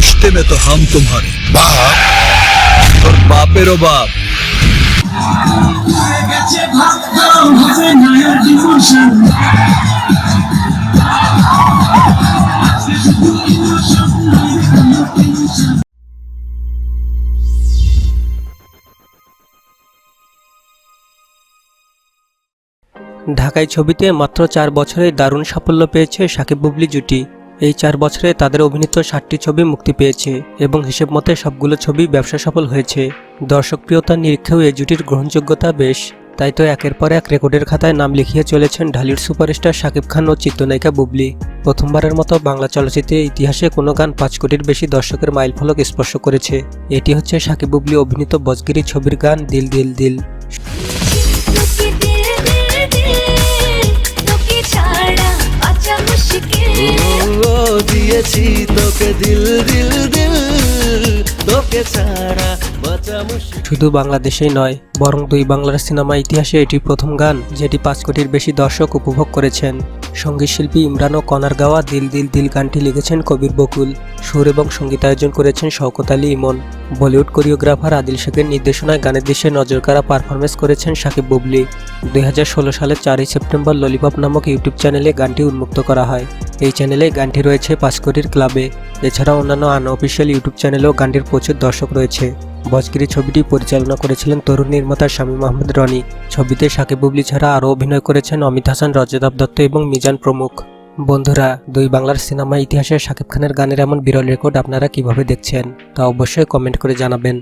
रिश्ते में तो हम तुम्हारे বাপ और बापेरो बाप গেছে ভাবতাম হবে নায়ক ডিভোশন ঢাকাই ছবিতে মাত্র চার বছরে দারুণ সাফল্য পেয়েছে সাকিব বুবলি জুটি এই চার বছরে তাদের অভিনীত ষাটটি ছবি মুক্তি পেয়েছে এবং হিসেব মতে সবগুলো ছবি ব্যবসা সফল হয়েছে। দর্শকপ্রিয়তার নিরীক্ষেও এই জুটির গ্রহণযোগ্যতা বেশ, তাই তো একের পর এক রেকর্ডের খাতায় নাম লিখিয়ে চলেছেন ঢালিউড সুপারস্টার শাকিব খান ও চিত্রনায়িকা বুবলি। প্রথমবারের মতো বাংলা চলচ্চিত্রের ইতিহাসে কোনো গান পাঁচ কোটির বেশি দর্শকের মাইলফলক স্পর্শ করেছে। এটি হচ্ছে শাকিব বুবলি অভিনীত বজগিরি ছবির গান দিল দিল দিল। দিয়েছি তোকে দিল দিল দিল, তোকে ছাড়া শুধু বাংলাদেশেই নয়, বরং দুই বাংলার সিনেমা ইতিহাসে এটি প্রথম গান, যেটি পাঁচ কোটির বেশি দর্শক উপভোগ করেছেন। সংগীত শিল্পী ইমরান ও কনার গাওয়া দিল দিল দিল গানটি লিখেছেন কবির বকুল। সুর এবং সঙ্গীতায়োজন করেছেন শওকত আলী ইমন। বলিউড কোরিওগ্রাফার আদিল শেখের নির্দেশনায় গানের দৃশ্যে নজরকাড়া পারফরমেন্স করেছেন সাকিব বুবলি। দুই সালের চারই সেপ্টেম্বর ললিপপ নামক ইউটিউব চ্যানেলে গানটি উন্মুক্ত করা হয়। এই চ্যানেলে গানটি রয়েছে পাঁচ কোটির ক্লাবে এছাড়া অন্যান্য আনঅফিসিয়াল ইউটিউব চ্যানেলেও গানটির প্রচুর দর্শক রয়েছে। বজগিরি ছবিটি পরিচালনা করেছিলেন তরুণ নির্মাতা শামীম মাহমুদ রনি। ছবিতে সাকিব বুবলি ছাড়া আরও অভিনয় করেছেন অমিত হাসান রজতাব দত্ত এবং মিজান প্রমুখ। বন্ধুরা, দুই বাংলার সিনেমা ইতিহাসে শাকিব খানের গানের এমন বিরল রেকর্ড আপনারা কীভাবে দেখছেন তা অবশ্যই কমেন্ট করে জানাবেন।